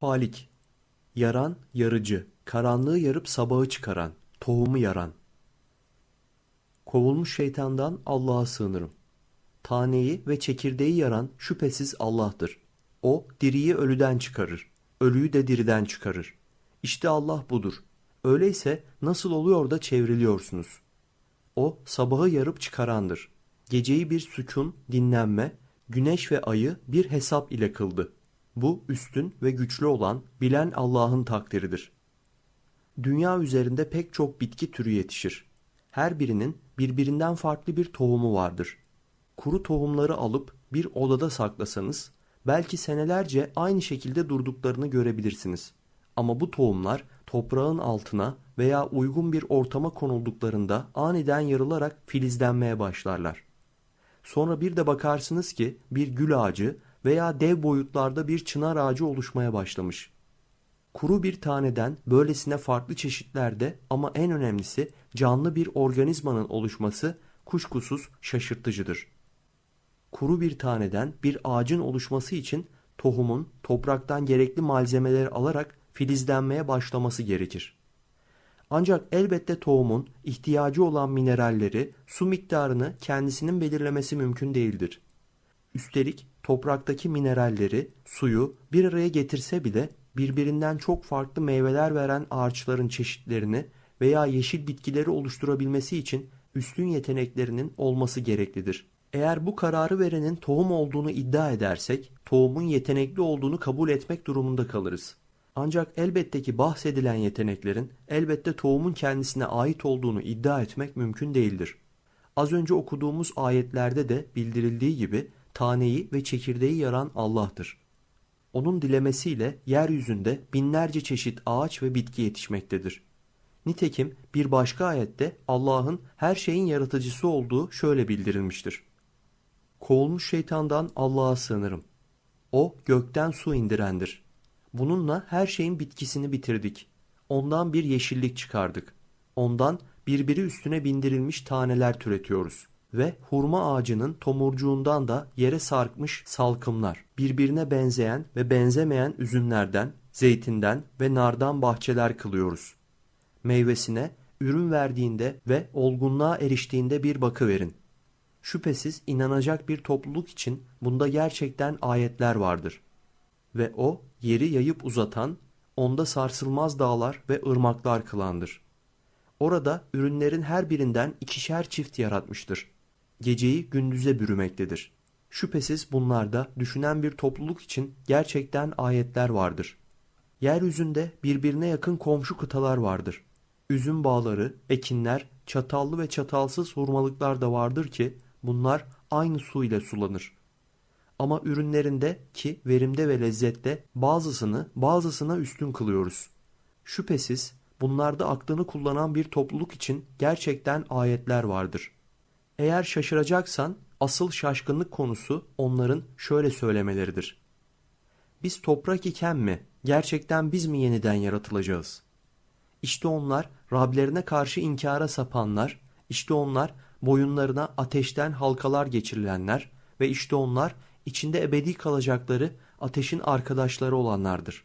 Falik Yaran, yarıcı, karanlığı yarıp sabahı çıkaran, tohumu yaran. Kovulmuş şeytandan Allah'a sığınırım. Taneyi ve çekirdeği yaran şüphesiz Allah'tır. O diriyi ölüden çıkarır, ölüyü de diriden çıkarır. İşte Allah budur. Öyleyse nasıl oluyor da çevriliyorsunuz? O sabahı yarıp çıkarandır. Geceyi bir sükun, dinlenme, güneş ve ayı bir hesap ile kıldı. Bu üstün ve güçlü olan, bilen Allah'ın takdiridir. Dünya üzerinde pek çok bitki türü yetişir. Her birinin birbirinden farklı bir tohumu vardır. Kuru tohumları alıp bir odada saklasanız, belki senelerce aynı şekilde durduklarını görebilirsiniz. Ama bu tohumlar toprağın altına veya uygun bir ortama konulduklarında aniden yarılarak filizlenmeye başlarlar. Sonra bir de bakarsınız ki bir gül ağacı veya dev boyutlarda bir çınar ağacı oluşmaya başlamış. Kuru bir taneden böylesine farklı çeşitlerde ama en önemlisi canlı bir organizmanın oluşması kuşkusuz şaşırtıcıdır. Kuru bir taneden bir ağacın oluşması için tohumun topraktan gerekli malzemeleri alarak filizlenmeye başlaması gerekir. Ancak elbette tohumun ihtiyacı olan mineralleri, su miktarını kendisinin belirlemesi mümkün değildir. Üstelik topraktaki mineralleri, suyu bir araya getirse bile birbirinden çok farklı meyveler veren ağaçların çeşitlerini veya yeşil bitkileri oluşturabilmesi için üstün yeteneklerinin olması gereklidir. Eğer bu kararı verenin tohum olduğunu iddia edersek, tohumun yetenekli olduğunu kabul etmek durumunda kalırız. Ancak elbette ki bahsedilen yeteneklerin elbette tohumun kendisine ait olduğunu iddia etmek mümkün değildir. Az önce okuduğumuz ayetlerde de bildirildiği gibi taneyi ve çekirdeği yaran Allah'tır. Onun dilemesiyle yeryüzünde binlerce çeşit ağaç ve bitki yetişmektedir. Nitekim bir başka ayette Allah'ın her şeyin yaratıcısı olduğu şöyle bildirilmiştir. Kovulmuş şeytandan Allah'a sığınırım. O gökten su indirendir. Bununla her şeyin bitkisini bitirdik. Ondan bir yeşillik çıkardık. Ondan birbiri üstüne bindirilmiş taneler türetiyoruz. Ve hurma ağacının tomurcuğundan da yere sarkmış salkımlar, birbirine benzeyen ve benzemeyen üzümlerden, zeytinden ve nardan bahçeler kılıyoruz. Meyvesine, ürün verdiğinde ve olgunluğa eriştiğinde bir bakı verin. Şüphesiz inanacak bir topluluk için bunda gerçekten ayetler vardır. Ve o yeri yayıp uzatan, onda sarsılmaz dağlar ve ırmaklar kılandır. Orada ürünlerin her birinden ikişer çift yaratmıştır. Geceyi gündüze bürümektedir. Şüphesiz bunlarda düşünen bir topluluk için gerçekten ayetler vardır. Yeryüzünde birbirine yakın komşu kıtalar vardır. Üzüm bağları, ekinler, çatallı ve çatalsız hurmalıklar da vardır ki bunlar aynı su ile sulanır. Ama ürünlerinde ki verimde ve lezzette bazısını bazısına üstün kılıyoruz. Şüphesiz bunlarda aklını kullanan bir topluluk için gerçekten ayetler vardır. Eğer şaşıracaksan asıl şaşkınlık konusu onların şöyle söylemeleridir. Biz toprak iken mi, gerçekten biz mi yeniden yaratılacağız? İşte onlar Rablerine karşı inkara sapanlar, işte onlar boyunlarına ateşten halkalar geçirilenler ve işte onlar içinde ebedi kalacakları ateşin arkadaşları olanlardır.